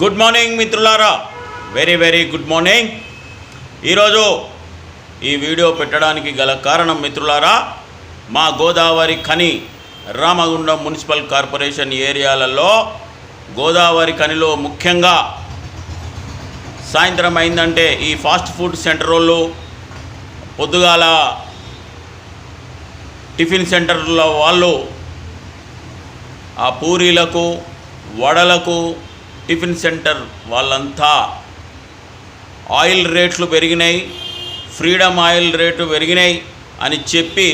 Good morning మిత్రులారా. Very very good morning ఈరోజు ఈ వీడియో పెట్టడానికి గల కారణం మిత్రులారా మా గోదావరి ఖని రామగుండం మున్సిపల్ కార్పొరేషన్ ఏరియాలలో గోదావరి ఖనిలో ముఖ్యంగా సాయంత్రం అయిందంటే ఈ ఫాస్ట్ ఫుడ్ సెంటర్ వాళ్ళు పొద్దుగాల టిఫిన్ సెంటర్ల వాళ్ళు ఆ పూరీలకు వడలకు టిఫిన్ సెంటర్ వాళ్ళంతా ఆయిల్ రేట్లు పెరిగినాయి ఫ్రీడమ్ ఆయిల్ రేటు పెరిగినాయి అని చెప్పి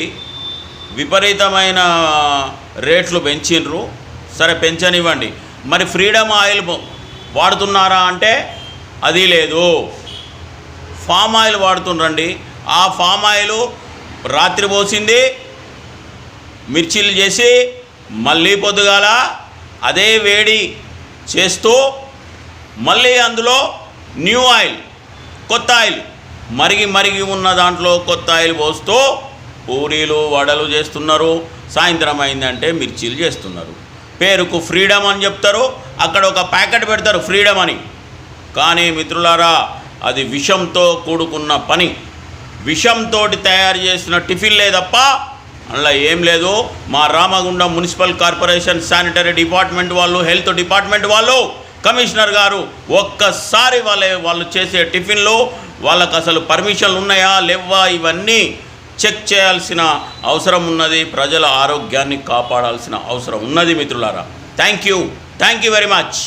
విపరీతమైన రేట్లు పెంచిండ్రు సరే పెంచనివ్వండి. మరి ఫ్రీడమ్ ఆయిల్ వాడుతున్నారా అంటే అది లేదు. ఫామ్ ఆయిల్ వాడుతుండ్రండి. ఆ ఫామ్ ఆయిల్ రాత్రి పోసింది మిర్చీలు చేసి మళ్ళీ పొద్దుగాల అదే వేడి చేస్తూ మళ్ళీ అందులో న్యూ ఆయిల్ కొత్త ఆయిల్ మరిగి మరిగి ఉన్న దాంట్లో కొత్త ఆయిల్ పోస్తూ పూరీలు వడలు చేస్తున్నారు. సాయంత్రం అయిందంటే మిర్చీలు చేస్తున్నారు. పేరుకు ఫ్రీడమ్ అని చెప్తారు. అక్కడ ఒక ప్యాకెట్ పెడతారు ఫ్రీడమ్ అని. కానీ మిత్రులారా అది విషంతో కూడుకున్న పని. విషంతో తయారు చేసిన టిఫిన్లే తప్ప అందులో ఏం లేదు. మా Ramagundam municipal corporation sanitary department వాళ్ళు హెల్త్ డిపార్ట్మెంట్ వాళ్ళు కమిషనర్ గారు ఒక్కసారి వాళ్ళ వాళ్ళు చేసే టిఫిన్లు వాళ్ళకు అసలు పర్మిషన్లు ఉన్నాయా లేవా ఇవన్నీ చెక్ చేయాల్సిన అవసరం ఉన్నది. ప్రజల ఆరోగ్యాన్ని కాపాడాల్సిన అవసరం ఉన్నది మిత్రులారా. Thank you thank you very much